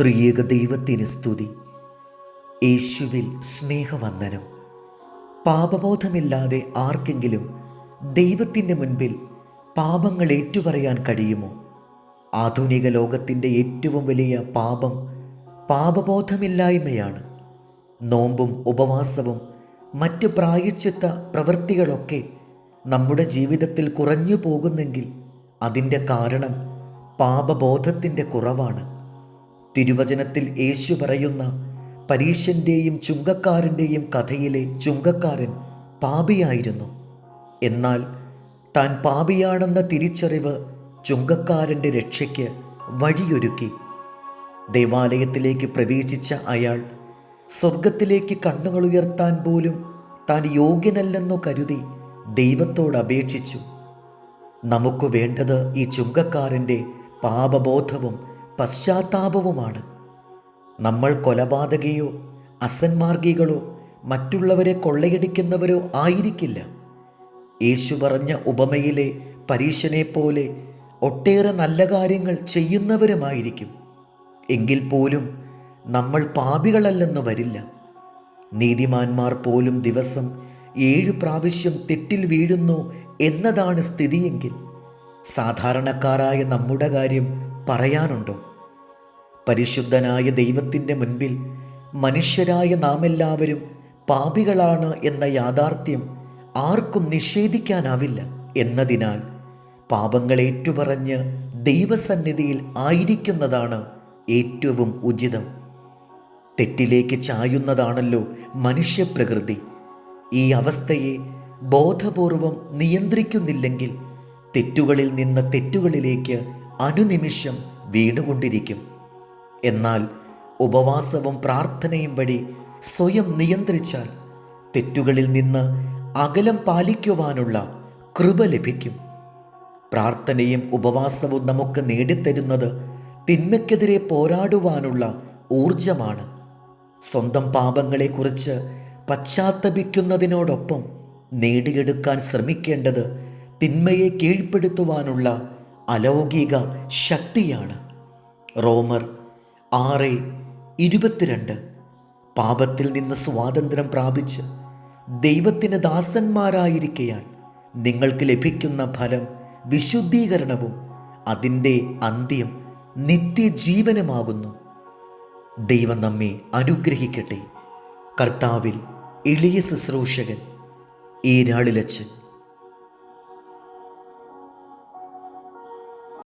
ത്രിയേക ദൈവത്തിന് സ്തുതി. യേശുവിൽ സ്നേഹവന്ദനം. പാപബോധമില്ലാതെ ആർക്കെങ്കിലും ദൈവത്തിന്റെ മുൻപിൽ പാപങ്ങൾ ഏറ്റുപറയാൻ കഴിയുമോ? ആധുനിക ലോകത്തിന്റെ ഏറ്റവും വലിയ പാപം പാപബോധമില്ലായ്മയാണ്. നോമ്പും ഉപവാസവും മറ്റ് പ്രായച്ചിത്ത പ്രവൃത്തികളൊക്കെ നമ്മുടെ ജീവിതത്തിൽ കുറഞ്ഞു പോകുന്നെങ്കിൽ അതിന്റെ കാരണം പാപബോധത്തിന്റെ കുറവാണ്. തിരുവചനത്തിൽ യേശു പറയുന്ന പരീശന്റെയും ചുങ്കക്കാരന്റെയും കഥയിലെ ചുങ്കക്കാരൻ പാപിയായിരുന്നു. എന്നാൽ താൻ പാപിയാണെന്ന തിരിച്ചറിവ് ചുങ്കക്കാരന്റെ രക്ഷയ്ക്ക് വഴിയൊരുക്കി. ദേവാലയത്തിലേക്ക് പ്രവേശിച്ച അയാൾ സ്വർഗത്തിലേക്ക് കണ്ണുകൾ ഉയർത്താൻ പോലും താൻ യോഗ്യനല്ലെന്നു കരുതി ദൈവത്തോട് അപേക്ഷിച്ചു. നമുക്ക് വേണ്ടത് ഈ ചുങ്കക്കാരന്റെ പാപബോധവും പശ്ചാത്താപവുമാണ്. നമ്മൾ കൊലപാതകയോ അസന്മാർഗികളോ മറ്റുള്ളവരെ കൊള്ളയടിക്കുന്നവരോ ആയിരിക്കില്ല. യേശു പറഞ്ഞ ഉപമയിലെ പരീശനെ പോലെ ഒട്ടേറെ നല്ല കാര്യങ്ങൾ ചെയ്യുന്നവരുമായിരിക്കും. എങ്കിൽ പോലും നമ്മൾ പാപികളല്ലെന്ന് വരില്ല. നീതിമാന്മാർ പോലും ദിവസം ഏഴു പ്രാവശ്യം തെറ്റിൽ വീഴുന്നു എന്നതാണ് സ്ഥിതിയെങ്കിൽ. സാധാരണക്കാരായ നമ്മുടെ കാര്യം പറയാനുണ്ടോ? പരിശുദ്ധനായ ദൈവത്തിന്റെ മുൻപിൽ മനുഷ്യരായ നാമെല്ലാവരും പാപികളാണ് എന്ന യാഥാർത്ഥ്യം ആർക്കും നിഷേധിക്കാനാവില്ല എന്നതിനാൽ പാപങ്ങൾ ഏറ്റുപറഞ്ഞ് ദൈവസന്നിധിയിൽ ആയിരിക്കുന്നതാണ് ഏറ്റവും ഉചിതം. തെറ്റിലേക്ക് ചായുന്നതാണല്ലോ മനുഷ്യപ്രകൃതി. ഈ അവസ്ഥയെ ബോധപൂർവം നിയന്ത്രിക്കുന്നില്ലെങ്കിൽ തെറ്റുകളിൽ നിന്ന് തെറ്റുകളിലേക്ക് അനുനിമിഷം വീണുകൊണ്ടിരിക്കും. എന്നാൽ ഉപവാസവും പ്രാർത്ഥനയും വഴി സ്വയം നിയന്ത്രിച്ചാൽ തെറ്റുകളിൽ നിന്ന് അകലം പാലിക്കുവാനുള്ള കൃപ ലഭിക്കും. പ്രാർത്ഥനയും ഉപവാസവും നമുക്ക് നേടിത്തരുന്നത് തിന്മയ്ക്കെതിരെ പോരാടുവാനുള്ള ഊർജമാണ് സ്വന്തം പാപങ്ങളെക്കുറിച്ച് പശ്ചാത്തപിക്കുന്നതിനോടൊപ്പം നേടിയെടുക്കാൻ ശ്രമിക്കേണ്ടത് തിന്മയെ കീഴ്പ്പെടുത്തുവാനുള്ള അലൗകിക ശക്തിയാണ്. റോമർ ആറ് ഇരുപത്തിരണ്ട്. പാപത്തിൽ നിന്ന് സ്വാതന്ത്ര്യം പ്രാപിച്ച് ദൈവത്തിന് ദാസന്മാരായിരിക്കയാൽ നിങ്ങൾക്ക് ലഭിക്കുന്ന ഫലം വിശുദ്ധീകരണവും അതിന്റെ അന്ത്യം നിത്യജീവനമാകുന്നു. ദൈവം നമ്മെ അനുഗ്രഹിക്കട്ടെ. കർത്താവിൽ എളിയ ശുശ്രൂഷകൻ ഈരാളിലച്ച്